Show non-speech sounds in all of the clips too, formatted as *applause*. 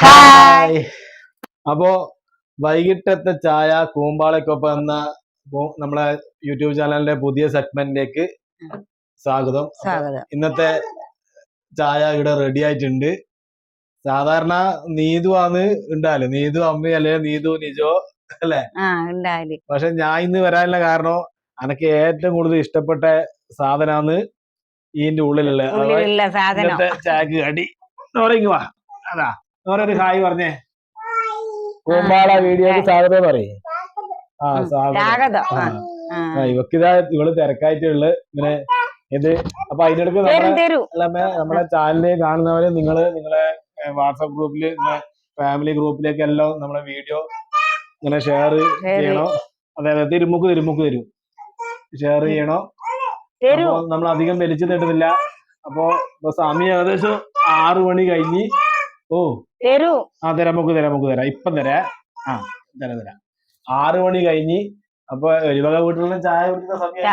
Hi അപ്പോ വൈകിട്ടത്തെ ചായ കൂമ്പാളയ്ക്കൊപ്പം എന്ന നമ്മളെ യൂട്യൂബ് ചാനലിന്റെ പുതിയ സെഗ്മെന്റിലേക്ക് സ്വാഗതം. ഇന്നത്തെ ചായ ഇവിടെ റെഡി ആയിട്ടുണ്ട്. സാധാരണ നീതു ആണ് ഉണ്ടാൽ നീതു അമ്മ അല്ലെ? നീതു നിജോ അല്ലെ? പക്ഷെ ഞാൻ ഇന്ന് വരാനുള്ള കാരണം അനക്ക് ഏറ്റവും കൂടുതൽ ഇഷ്ടപ്പെട്ട സാധനമാണ് ഇതിന്റെ ഉള്ളിലുള്ള ചായക്ക് കടി. തുടങ്ങി വാ. അതാ. നോറൊരു ഹായ് പറഞ്ഞേ. കൂമ്പാള വീഡിയോക്ക് സ്വാഗതം പറയേ. ആ സ്വാഗതം. ഇവക്കിതാ ഇവൾ തിരക്കായിട്ടുള്ള ഇങ്ങനെ ഇത് അപ്പൊ അതിനിടക്ക് നമ്മളെ നമ്മളെ ചാനലിൽ കാണുന്നവര് നിങ്ങൾ നിങ്ങളെ വാട്സപ്പ് ഗ്രൂപ്പിൽ ഫാമിലി ഗ്രൂപ്പിലേക്ക് എല്ലാം നമ്മളെ വീഡിയോ ഇങ്ങനെ ഷെയർ ചെയ്യണോ. അതെ അതെ തിരുമുക്ക് തിരുമുക്ക് തരും. ഷെയർ ചെയ്യണോ. നമ്മൾ അധികം വലിച്ചു തട്ടുന്നില്ല അപ്പോ സമയം ഏകദേശം ആറു മണി കഴിഞ്ഞ് ഓ. തരൂ. ആ തരാം നമുക്ക് തരാം നമുക്ക് തരാം. ഇപ്പം തരാം. ആ തരാം തരാം. ആറ് മണി കഴിഞ്ഞ് അപ്പൊ ഒരുവക വീട്ടിലുള്ള ചായ കുടിക്കുന്ന ആ സമയം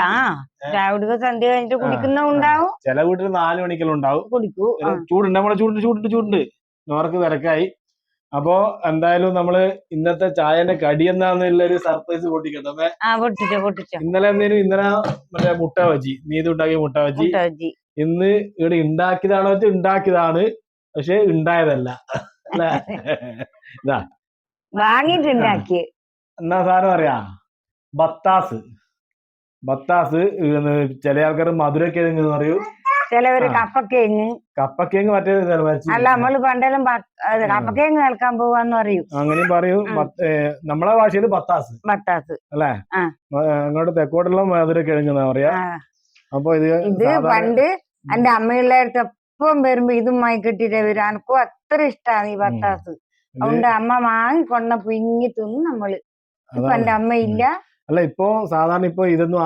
രാവിലെ സന്ധ്യ കഴിഞ്ഞിട്ട് കുടിക്കുന്ന ഉണ്ടാവും. ചില വീട്ടിൽ നാല് മണിക്കെല്ലാം ഉണ്ടാവും. കുടിക്കൂ. ചൂടുണ്ട് നമ്മളെ ചൂടുണ്ട് ചൂടുണ്ട് ചൂടുണ്ട്. നോർക്ക് തിരക്കായി. അപ്പോ എന്തായാലും നമ്മൾ ഇന്നത്തെ ചായന്റെ കടി എന്താന്നുള്ള ഒരു സർപ്രൈസ് പൊട്ടിക്കട്ടെ. ഇന്നലെ എന്തേലും ഇന്നലെ മറ്റേ മുട്ട വച്ചി നീതി ഉണ്ടാക്കിയ മുട്ട വച്ചി. ഇന്ന് ഇവിടെ ഉണ്ടാക്കിയതാണോ വെച്ചാൽ ഉണ്ടാക്കിയതാണ്. പക്ഷെ ഉണ്ടായതല്ല. അല്ലേ. വാങ്ങിയിട്ടുണ്ടാക്കി എന്നാ സാധനം അറിയാ? ബത്താസ്. ബത്താസ് ചില ആൾക്കാർ മധുരക്കിഴങ്ങ് എന്ന് പറയും. ചിലവര് കപ്പക്കേങ്ങ്. കപ്പക്കേങ്ങ് കപ്പക്കിഴങ്ങ് മറ്റേ അല്ല നമ്മൾ പണ്ടെല്ലാം കപ്പക്കേങ്ങ് കേൾക്കാൻ പോവാന്ന് പറയും. അങ്ങനെയും പറയൂ. നമ്മളെ ഭാഷയിൽ ബത്താസ്. ബത്താസ്. അല്ലേ? അങ്ങോട്ട് തെക്കോട്ടുള്ള മധുരക്കിഴങ്ങ് എന്നാ പറയാ. അപ്പൊ ഇത് ഇത് പണ്ട് എന്റെ അമ്മയുള്ള അടുത്ത് എപ്പം വരുമ്പോ ഇതുമായി കിട്ടിട്ട് വരും എനക്കും അത്ര ഇഷ്ടമാണ് ഈ ഇത് അതുകൊണ്ട് അമ്മ വാങ്ങി കൊണ്ട പിങ്ങി തിന്ന് നമ്മൾ. ഇപ്പൊ. എന്റെ അമ്മ ഇല്ല. അല്ല ഇപ്പൊ സാധാരണ ഇപ്പൊ ഇതൊന്നും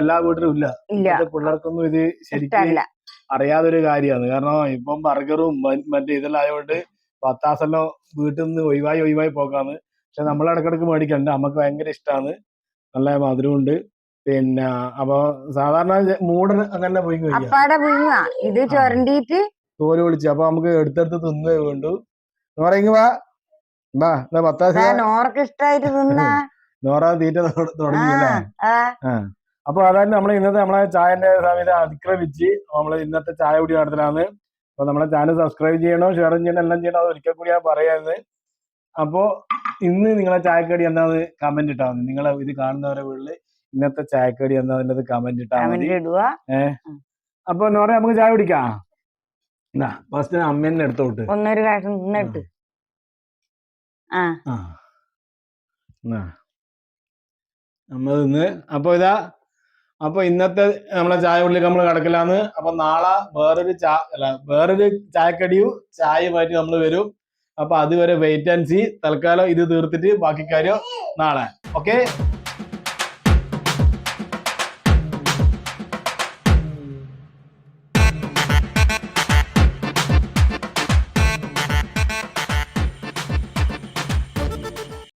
എല്ലാ വീട്ടിലും ഇല്ല. ഇല്ല. പിള്ളേർക്കൊന്നും ഇത് ശരിക്കും അറിയാതൊരു കാര്യമാണ്. കാരണം ഇപ്പം ബർഗറും മറ്റേ ഇതെല്ലാം ആയതുകൊണ്ട് പത്താസെല്ലാം വീട്ടിൽ നിന്ന് ഒഴിവായി ഒഴിവായി പോക്കാണ്. പക്ഷെ നമ്മൾ ഇടക്കിടക്ക് മേടിക്കണ്ട നമുക്ക് ഭയങ്കര ഇഷ്ടമാണ് നല്ല മധുരമുണ്ട്. പിന്നെ അപ്പൊ സാധാരണ മൂടൻ അങ്ങനെ പോയി അപ്പാടെ ഇത് ചൊരണ്ടിട്ട് തോൽ വിളിച്ചു. അപ്പൊ നമുക്ക് എടുത്തെടുത്ത് തിന്നേ വേണ്ടു. നോറെങ്കി വാ വാ എന്നാ പത്താസ നോർക്ക് ഇഷ്ടായിട്ട് തിന്നാ. *laughs* നോറ തീറ്റ തൊട- ആ തുടങ്ങിയല്ലേ ആ. അപ്പൊ അതായത് നമ്മൾ ഇന്നത്തെ നമ്മളെ ചായന്റെ സമയത്ത് അതിക്രമിച്ച് നമ്മൾ ഇന്നത്തെ ചായ കുടി നടത്തലാണ് അപ്പൊ നമ്മളെ ചാനൽ സബ്സ്ക്രൈബ് ചെയ്യണോ ഷെയർ ചെയ്യണോ എല്ലാം ചെയ്യണം അത് ഒരിക്കൽ കൂടി ഞാൻ പറയാന്ന്. അപ്പോ ഇന്ന് നിങ്ങളെ ചായക്കടി എന്താന്ന് കമന്റ് ഇട്ടാ നിങ്ങളെ ഇത് കാണുന്നവരെ വീട്ടിൽ ഇന്നത്തെ ചായക്കടി എന്താന്നുള്ളത് കമന്റ് ഇട്ടാ മതി. എന്ന് പറയാ അപ്പൊ നോറെ നമുക്ക് ചായ കുടിക്കാം. എന്നാ ഫസ്റ്റ് അമ്മേനെ എടുത്തോട്ട്. ഒന്നൊരു കാശം നമ്മളിന്ന് ആ. ആ. എന്നാ. നമ്മ ഇന്ന് അപ്പൊ ഇതാ അപ്പൊ ഇന്നത്തെ നമ്മളെ ചായ ഉള്ളിൽ നമ്മൾ കിടക്കലാന്ന്. അപ്പൊ നാളെ വേറൊരു ചാ അല്ല വേറൊരു ചായക്കടിയും ചായയുമായിട്ട് നമ്മൾ വരും. അപ്പൊ അതുവരെ വെയിറ്റ് ആൻഡ് സി തൽക്കാലം ഇത് തീർത്തിട്ട് ബാക്കി കാര്യം നാളെ. ഓക്കെ